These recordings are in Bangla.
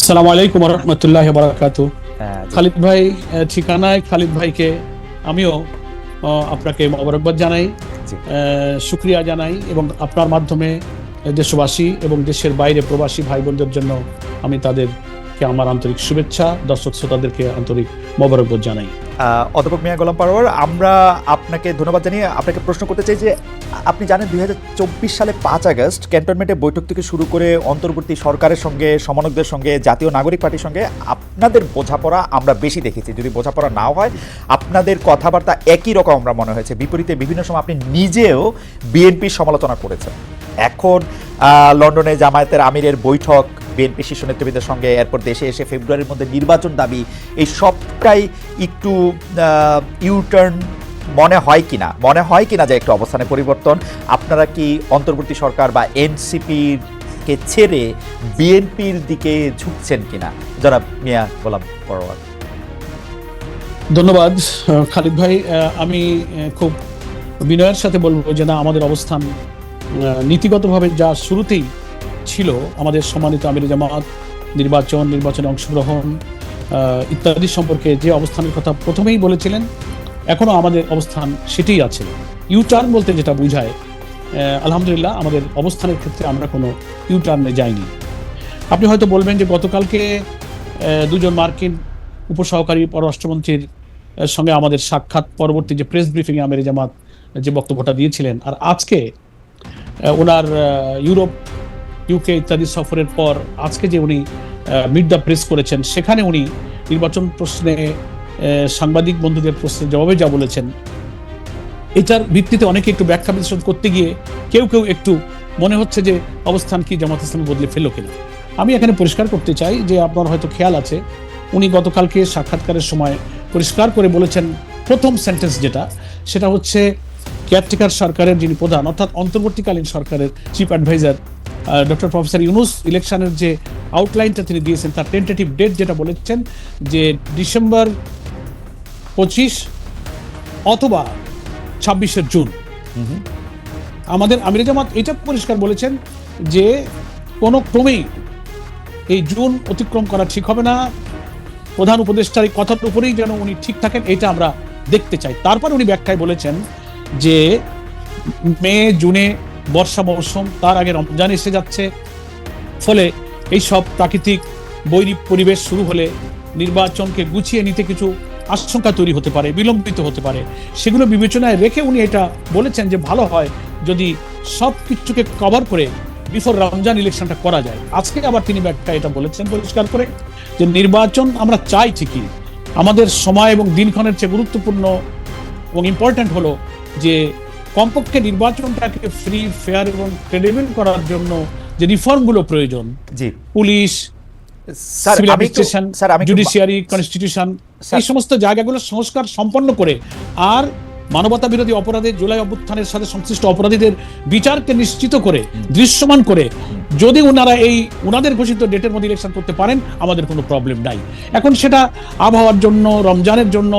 আসসালামু আলাইকুম রহমতুল্লাহ বারাকাত হ্যাঁ, খালিদ ভাই ঠিকানায় খালিদ ভাইকে আমিও আপনাকে মোবারকবাদ জানাই শুক্রিয়া জানাই এবং আপনার মাধ্যমে দেশবাসী এবং দেশের বাইরে প্রবাসী ভাই বোনদের জন্য আমি তাদেরকে আমার আন্তরিক শুভেচ্ছা দর্শক শ্রোতাদেরকে আন্তরিক মোবারকবাদ জানাই। অধ্যাপক মিয়া গোলাম পারোয়ার, আমরা আপনাকে ধন্যবাদ জানিয়ে আপনাকে প্রশ্ন করতে চাই যে, আপনি জানেন দুই হাজার চব্বিশ সালে পাঁচ আগস্ট ক্যান্টনমেন্টে বৈঠক থেকে শুরু করে অন্তর্বর্তী সরকারের সঙ্গে, সমন্বয়কদের সঙ্গে, জাতীয় নাগরিক পার্টির সঙ্গে আপনাদের বোঝাপড়া আমরা বেশি দেখেছি। যদি বোঝাপড়া নাও হয়, আপনাদের কথাবার্তা একই রকম আমরা মনে হয়েছে। বিপরীতে বিভিন্ন সময় আপনি নিজেও বিএনপির সমালোচনা করেছেন। এখন লন্ডনে জামায়াতের আমিরের বৈঠক বিএনপি শীর্ষ নেতৃবৃন্দের সঙ্গে এরপর দেশে এসে ফেব্রুয়ারির মধ্যে নির্বাচন দাবি, এই সবটাই একটু ইউটার্ন মনে হয় কিনা? মনে হয় কিনা যে একটু অবস্থানে পরিবর্তন? আপনারা কি অন্তর্বর্তী সরকার বা এনসিপির কে ছেড়ে বিএনপির দিকে ঝুঁকছেন কিনা? যারা মিয়া গোলাম পরোয়ার। ধন্যবাদ খালিদ ভাই। আমি খুব বিনয়ের সাথে বলব যে না, আমাদের অবস্থান নীতিগতভাবে যা শুরুতেই ছিল আমাদের সম্মানিত আমির জামাত, নির্বাচন, নির্বাচনে অংশগ্রহণ ইত্যাদি সম্পর্কে যে অবস্থানের কথা প্রথমেই বলেছিলেন এখনও আমাদের অবস্থান সেটাই আছে। ইউটার্ন বলতে যেটা বোঝায় আলহামদুলিল্লাহ আমাদের অবস্থানের ক্ষেত্রে আমরা কোনো ইউটার্নে যাইনি। আপনি হয়তো বলবেন যে গতকালকে দুজন মার্কিন উপসহকারী পররাষ্ট্রমন্ত্রীর সঙ্গে আমাদের সাক্ষাৎ পরবর্তী যে প্রেস ব্রিফিং আমের জামাত যে বক্তব্যটা দিয়েছিলেন, আর আজকে ওনার ইউরোপ ইউকে ইত্যাদি সফরের পর আজকে যে উনি মিড দ্য প্রেস করেছেন, সেখানে উনি নির্বাচন প্রশ্নে সাংবাদিক বন্ধুদের প্রশ্নের জবাবে যা বলেছেন, এটার ভিত্তিতে অনেকে একটু ব্যাখ্যা বিশ্লেষণ করতে গিয়ে কেউ কেউ একটু মনে হচ্ছে যে অবস্থান কি জামাত ইসলাম বদলে ফেলল কিনা। আমি এখানে পরিষ্কার করতে চাই যে আপনার হয়তো খেয়াল আছে, উনি গতকালকে সাক্ষাৎকারের সময় পরিষ্কার করে বলেছেন, প্রথম সেন্টেন্স যেটা, সেটা হচ্ছে কেয়ারটেকার সরকারের যিনি প্রধান, অর্থাৎ অন্তর্বর্তীকালীন সরকারের chief adviser doctor professor Yunus ইলেকশনের যে আউটলাইনটা তিনি দিয়েছেন, তার টেন্টেটিভ ডেট যেটা বলেছেন, যে ডিসেম্বর পঁচিশ অথবা ছাব্বিশে জুন। আমাদের আমির জামাত এটা পরিষ্কার বলেছেন যে কোনো ক্রমেই এই জুন অতিক্রম করা ঠিক হবে না। প্রধান উপদেষ্টার এই কথার উপরেই যেন উনি ঠিক থাকেন, এটা আমরা দেখতে চাই। তারপর উনি ব্যাখ্যায় বলেছেন যে মে, জুনে বর্ষা মৌসুম তার আগে রমজান এসে যাচ্ছে। ফলে এই সব প্রাকৃতিক বৈরী পরিবেশ শুরু হলে নির্বাচনকে গুছিয়ে নিতে কিছু আশঙ্কা তৈরি হতে পারে, বিলম্বিত হতে পারে। সেগুলো বিবেচনায় রেখে উনি এটা বলেছেন যে ভালো হয় যদি সব কিছুকে কভার করে বিফোর রমজান ইলেকশনটা করা যায়। আজকে আবার তিনি ব্যাখ্যা এটা বলেছেন পরিষ্কার করে যে নির্বাচন আমরা চাই ঠিকই। আমাদের সময় এবং দিনক্ষণের চেয়ে গুরুত্বপূর্ণ এবং ইম্পর্ট্যান্ট হলো যে কমপক্ষে নির্বাচনটাকে ফ্রি ফেয়ার এবং ক্রেডিবল করার জন্য যে রিফর্মগুলো প্রয়োজন। জি। পুলিশ জুডিশিয়ারি কনস্টিটিউশন এই সমস্ত জায়গাগুলো সংস্কার সম্পন্ন করে আর মানবতা বিরোধী অপরাধে জুলাই অভ্যুত্থানের সাথে সংশ্লিষ্ট অপরাধীদের বিচারকে নিশ্চিত করে দৃশ্যমান করে যদি ওনারা এই ওনাদের ঘোষিত ডেটের মধ্যে ইলেকশন করতে পারেন আমাদের কোনো প্রবলেম নাই। এখন সেটা আবহাওয়ার জন্য রমজানের জন্য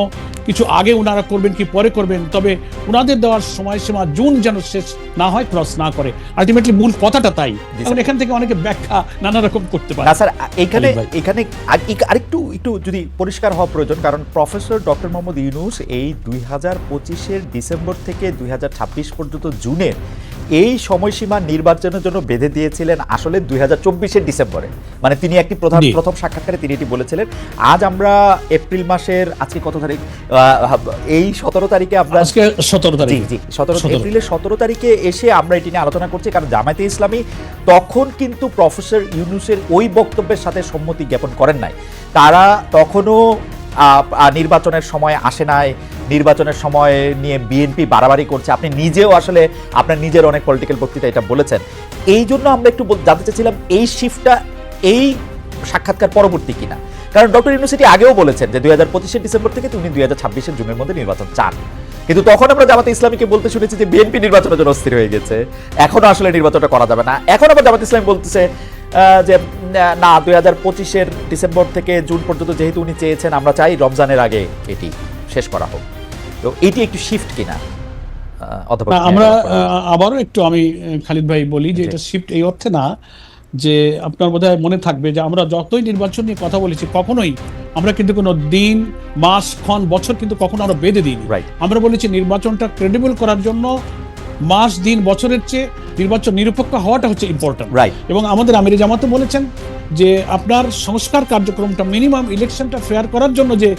কিছু আগে ওনারা করবেন কি পরে করবেন তবে ওনাদের দেওয়ার সময়সীমা জুন যেন শেষ না হয় ক্রস না করে। আলটিমেটলি মূল কথাটা তাই। এখন এখান থেকে অনেকে ব্যাখ্যা নানা রকম করতে পারে। স্যার এখানে এখানে আরেকটু একটু যদি পরিষ্কার হওয়া প্রয়োজন কারণ প্রফেসর ডক্টর মোহাম্মদ ইউনুস এই দুই হাজার পঁচিশের ডিসেম্বর থেকে দুই হাজার ছাব্বিশ পর্যন্ত জুনের এই সময়সীমা নির্বাচনের জন্য বেঁধে দিয়েছিলেন আসলে দুই হাজার চব্বিশের ডিসেম্বরে। মানে তিনি একটি প্রধান প্রথম সাক্ষাৎকারে তিনি এটি বলেছিলেন। আজ আমরা এপ্রিল মাসের আজকে কত তারিখ? এই সতেরো তারিখে আমরা আজকে সতেরো তারিখ। জি সতেরো এপ্রিলের সতেরো তারিখে এসে আমরা এটি নিয়ে আলোচনা করছি। কারণ জামায়াতে ইসলামী তখন কিন্তু প্রফেসর ইউনুসের ওই বক্তব্যের সাথে সম্মতি জ্ঞাপন করেন নাই। তারা তখনও নির্বাচনের সময় আসে নাই। নির্বাচনের সময় নিয়ে বিএনপি বাড়াবাড়ি করছে। আপনি নিজেও আসলে আপনার নিজের অনেক পলিটিক্যাল বক্তৃতা এটা বলেছেন। এই জন্য আমরা একটু জানতে চাচ্ছিলাম, এই শিফটটা এই সাক্ষাৎকার পরবর্তী কিনা? কারণ ডক্টর ইউনিভার্সিটি আগেও বলেছেন যে দুই হাজার পঁচিশের ডিসেম্বর থেকে উনি দুই হাজার ছাব্বিশের জুনের মধ্যে নির্বাচন চান। কিন্তু তখন আমরা জামাতে ইসলামীকে বলতে শুনেছি যে বিএনপি নির্বাচনের জন্য অস্থির হয়ে গেছে। এখনও আসলে নির্বাচনটা করা যাবে না। এখন আবার জামাত ইসলামী বলতেছে যে, না দুই হাজার পঁচিশের ডিসেম্বর থেকে জুন পর্যন্ত যেহেতু উনি চেয়েছেন, আমরা চাই রমজানের আগে এটি শেষ করা হোক। তো এটি একটু শিফট কিনা? না, আমরা আবারও একটু আমি খালিদ ভাই বলি যে এটা শিফট এই অর্থে না যে আপনার বোধহয় মনে থাকবে যে আমরা যতই নির্বাচন নিয়ে কথা বলেছি কখনোই আমরা কিন্তু কোনো দিন মাস ক্ষণ বছর কিন্তু কখনো আমরা বেঁধে দিই আমরা বলেছি নির্বাচনটা ক্রেডিবল করার জন্য মাস দিন বছরের চেয়ে নির্বাচন নিরপেক্ষ হওয়াটা হচ্ছে ইম্পর্টেন্ট রাইট এবং আমাদের আমির জামাতও বলেছেন যে আপনার সংস্কার কার্যক্রমটা মিনিমাম ইলেকশনটা ফেয়ার করার জন্য যে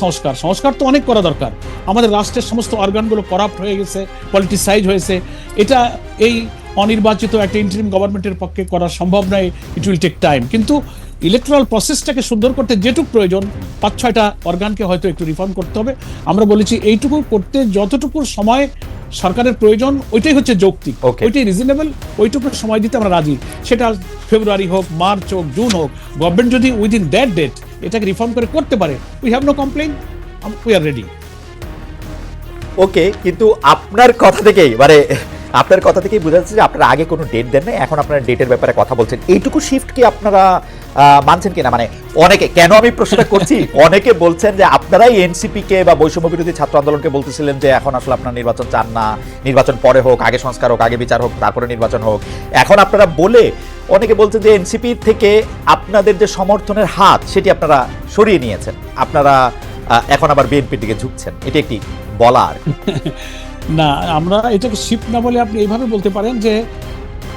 সংস্কার সংস্কার তো অনেক করা দরকার। আমাদের রাষ্ট্রের সমস্ত অর্গানগুলো করাপ্ট হয়ে গেছে পলিটিসাইজ হয়েছে। এটা এই অনির্বাচিত একটা ইন্টারিম গভর্নমেন্টের পক্ষে করা সম্ভব নয় ইট উইল টেক টাইম কিন্তু ইলেকট্রাল প্রসেসটাকে সুন্দর করতে যেটুকু প্রয়োজন পাঁচ ছয়টা অর্গানকে হয়তো একটু রিফর্ম করতে হবে। আমরা বলেছি এইটুকু করতে যতটুকু সময় সরকারের প্রয়োজন ওইটাই হচ্ছে যৌক্তিক. ওইটাই রিজনেবল ওইটুকু সময় দিতে আমরা রাজি। সেটা ফেব্রুয়ারি হোক মার্চ হোক জুন হোক গভর্নমেন্ট যদি উইদিন দ্যাট ডেট এটাকে রিফর্ম করে করতে পারে we have no complain we are ready okay কিন্তু আপনার কথা থেকেই মানে আপনার কথা থেকেই বোঝা যাচ্ছে যে আপনারা আগে কোনো ডেট দেন নাই এখন আপনারা ডেটের ব্যাপারে কথা বলছেন। এইটুকু শিফট কি আপনারা মানছেন কিনা? মানে অনেকে কেন আমি প্রশ্নটা করছি? অনেকে বলছেন যে আপনারাই এনসিপি কে বা বৈষম্য বিরোধী ছাত্র আন্দোলনকে বলতেছিলেন যে এখন আসলে আপনারা নির্বাচন চান না নির্বাচন পরে হোক আগে সংস্কার হোক আগে বিচার হোক তারপরে নির্বাচন হোক। এখন আপনারা বলে অনেকে বলছেন যে এনসিপি থেকে আপনাদের যে সমর্থনের হাত সেটি আপনারা সরিয়ে নিয়েছেন। আপনারা এখন আবার বিএনপির দিকে ঝুঁকছেন। এটি একটি বলা আর কি। না আমরা এটাকে শিফট না বলে আপনি এইভাবে বলতে পারেন যে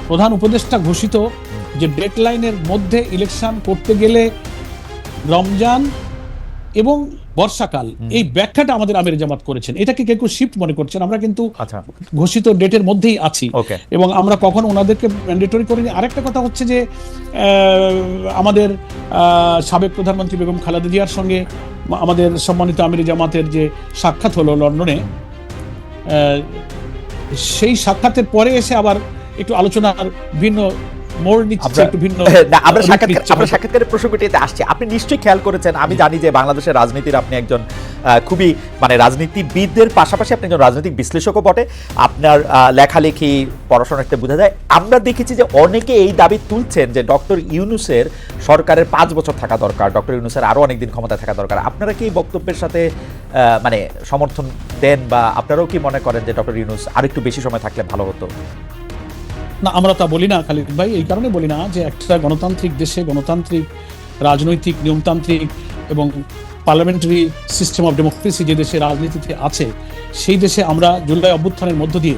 প্রধান উপদেষ্টা ঘোষিত যে ডেডলাইনের মধ্যে ইলেকশন করতে গেলে রমজান এবং বর্ষাকাল এই ব্যাখ্যাটা আমাদের আমির জামাত করেছেন। এটাকে কেউ কেউ শিফট মনে করছেন। আমরা কিন্তু আচ্ছা। ঘোষিত ডেটের মধ্যেই আছি। এবং আমরা কখনো ওনাদেরকে ম্যান্ডেটরি করিনি। আরেকটা কথা হচ্ছে যে আমাদের সাবেক প্রধানমন্ত্রী বেগম খালেদা জিয়ার সঙ্গে আমাদের সম্মানিত আমির জামাতের যে সাক্ষাৎ হলো লন্ডনে সেই সাক্ষাতের পরে এসে আবার একটু আলোচনার ভিন্ন মোড় নিচ্ছে আমরা- একটু ভিন্ন না আমরা সাক্ষাৎকার আমরা সাক্ষাৎকারের প্রসঙ্গটিতে আসছি। আপনি নিশ্চয়ই খেয়াল করেছেন আমি জানি যে বাংলাদেশের রাজনীতির আপনি একজন খুবই মানে রাজনীতিবিদদের পাশাপাশি আপনি একজন রাজনৈতিক বিশ্লেষকও বটে। আপনার লেখালেখি পড়াশোনাতে বোঝা যায়। আমরা দেখেছি যে অনেকে এই দাবি তুলছেন যে ডক্টর ইউনুসের সরকারের পাঁচ বছর থাকা দরকার ডক্টর ইউনুসের আরও অনেকদিন ক্ষমতা থাকা দরকার। আপনারা কি এই বক্তব্যের সাথে আহ, মানে সমর্থন দেন বা আপনারাও কি মনে করেন যে ডক্টর ইউনুস আর একটু বেশি সময় থাকলে ভালো হতো? না, আমরা তা বলি না, খালিদ ভাই, এই কারণে বলি না যে একটা গণতান্ত্রিক দেশে গণতান্ত্রিক, রাজনৈতিক, নিয়মতান্ত্রিক এবং পার্লামেন্টারি সিস্টেম অফ ডেমোক্রেসি যে দেশে রাজনীতিতে আছে, সেই দেশে আমরা জুলাই অভ্যুত্থানের মধ্য দিয়ে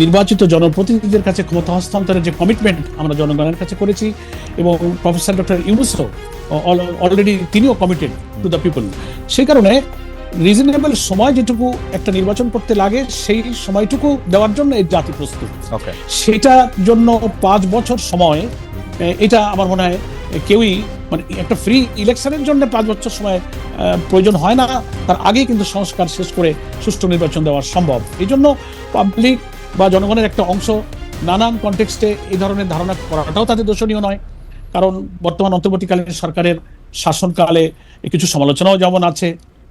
নির্বাচিত জনপ্রতিনিধিদের কাছে ক্ষমতা হস্তান্তরের যে কমিটমেন্ট আমরা জনগণের কাছে করেছি এবং প্রফেসর ডক্টর ইউনুসও অলরেডি তিনিও কমিটেড টু দ্য পিপল সেই কারণে রিজনেবল সময় যেটুকু একটা নির্বাচন করতে লাগে সেই সময়টুকু দেওয়ার জন্য এই জাতি প্রস্তুত। সেটার জন্য পাঁচ বছর সময় এটা আমার মনে হয় কেউই মানে একটা ফ্রি ইলেকশনের জন্য পাঁচ বছর সময় প্রয়োজন হয় না। তার আগেই কিন্তু সংস্কার শেষ করে সুষ্ঠু নির্বাচন দেওয়া সম্ভব। এই জন্য পাবলিক বা জনগণের একটা অংশ নানান কনটেক্সটে এই ধরনের ধারণা করাটাও তাদের দোষণীয় নয়। কারণ বর্তমান অন্তর্বর্তীকালীন সরকারের শাসনকালে কিছু সমালোচনাও যেমন আছে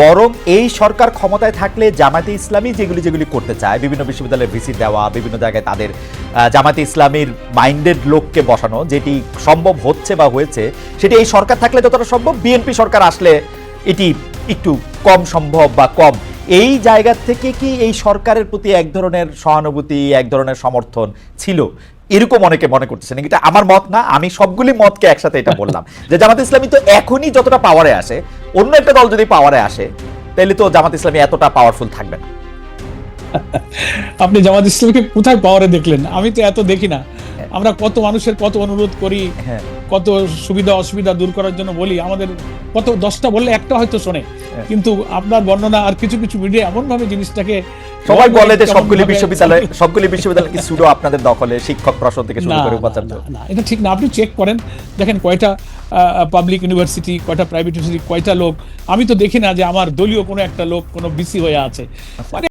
বরং এই সরকার ক্ষমতায় থাকলে জামায়াতে ইসলামী যেগুলি যেগুলি করতে চায়, বিভিন্ন বিশ্ববিদ্যালয়ে ভিসি দেওয়া, বিভিন্ন জায়গায় তাদের জামায়াতে ইসলামীর মাইন্ডেড লোককে বসানো, যেটি সম্ভব হচ্ছে বা হয়েছে, সেটি এই সরকার থাকলে যতটা সম্ভব বিএনপি সরকার আসলে এটি একটু কম সম্ভব বা কম। এই জায়গা থেকে কি এই সরকারের প্রতি এক ধরনের সহানুভূতি, এক ধরনের সমর্থন ছিল? এরকম অনেকে মনে করতেছেন এটা আমার মত না, আমি সবগুলি মতকে একসাথে এটা বললাম। যে জামাত ইসলামী তো এখনই যতটা পাওয়ারে আসে অন্য একটা দল যদি পাওয়ারে আসে তাহলে তো জামাত ইসলামী এতটা পাওয়ারফুল থাকবে না। আপনি জামাত ইসলামকে কোথায় পাওয়ারে দেখলেন? আমি তো এত দেখি না। আমরা কত মানুষের কত অনুরোধ করি হ্যাঁ। কত সুবিধা অসুবিধা দূর করার জন্য বলি আমাদের কত দশটা বললে একটা হয়তো শোনে। কিন্তু আপনার বর্ণনা আর কিছু কিছু মিডিয়া এমন ভাবে জিনিসটাকে সবাই বলে যে সবগুলি বিশ্ববিদ্যালয় সবগুলি বিশ্ববিদ্যালয় কি শুধু আপনাদের দখলে শিক্ষক প্রশ্ন থেকে শুরু করে উপাচার্য? না, এটা ঠিক না আপনি চেক করেন। দেখেন কয়টা পাবলিক ইউনিভার্সিটি কয়টা প্রাইভেট ইউনিভার্সিটি কয়টা লোক? আমি তো দেখি না যে আমার দলীয় কোনো একটা লোক কোনো বিসি হয়ে আছে। মানে